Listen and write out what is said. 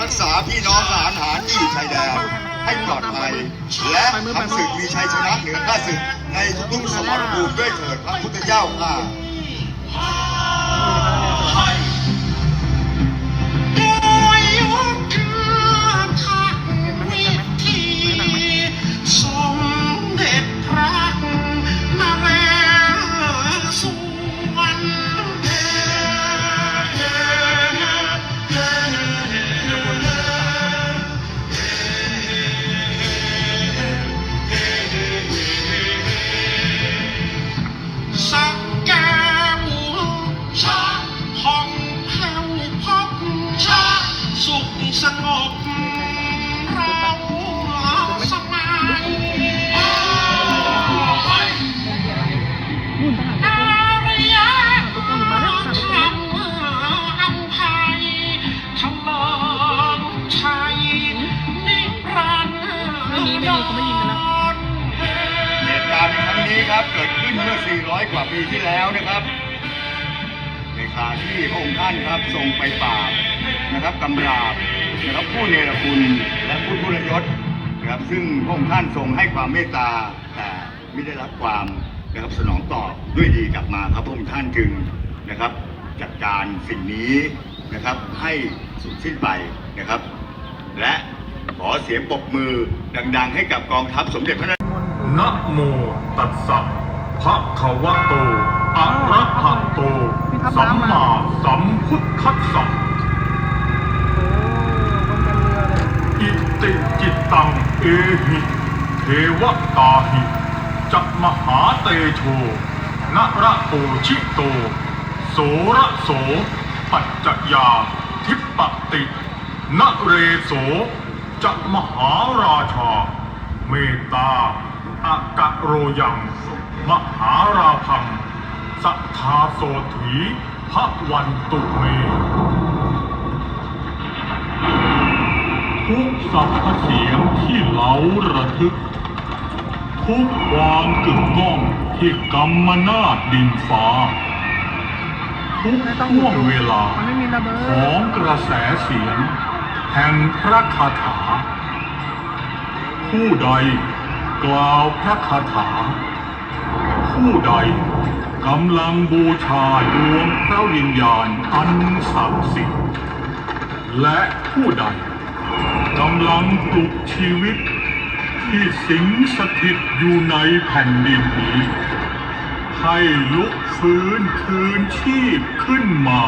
รักษาพี่น้องทหารหารที่อยู่ชายแดนให้ปลอดภัย และทำศึกมีชัยชนะเหนือข้าศึกในทุกสมรภูมิด้วยเถิดพระพุทธเจ้าค่ะ งบเราสบายอารยะทำอันภัยทำลองชัยนิรันดร์ไม่มีไม่มีเขาไม่ยิงกันแล้วเหตุการณ์ในครั้งนี้ครับ เกิดขึ้นเมื่อ 400 กว่าปีที่แล้วนะครับ ในคราที่พระองค์ท่านครับทรงไปปราบนะครับกำราบ นะครับผู้เนรคุณและผู้ทุรยศนะครับซึ่งพระองค์ท่านทรงให้ความเมตตาแต่ไม่ได้รับความนะครับสนองตอบด้วยดีกลับมาครับพระองค์ท่านจึงนะครับ จัดการสิ่งนี้นะครับให้สุดสิ้นไปนะครับ และขอเสียงปรบมือดัง ๆ ให้กับกองทัพสมเด็จพระนเรศนะโมตัสสะภะคะวะโตอะระหะโตสัมมาสัมพุทธัสสะ ติจิตตังเอหิเทวตาหิจักมหาเตโชนระโตชิโต โสระโส ปัจจยา ทิปปตินเรโสจะมหาราชา เมตตาอากะโรยัง มหาราพังสัทธาโสถีพระวันตุเม ทุกสัพพเสียงที่เล้าระทึก ทุกความกึกก้องที่กำมนาดดินฟ้า ทุกไม่ต้องห่วงเวลาของกระแสเสียง แห่งพระคาถา ผู้ใดกล่าวพระคาถา ผู้ใดกำลังบูชาดวงพระวิญญาณอันศักดิ์สิทธิ์และผู้ใด กำลังปลุกชีวิต ที่สิงสถิตอยู่ในแผ่นดินนี้ ให้ลุกฟื้นคืนชีพขึ้นมา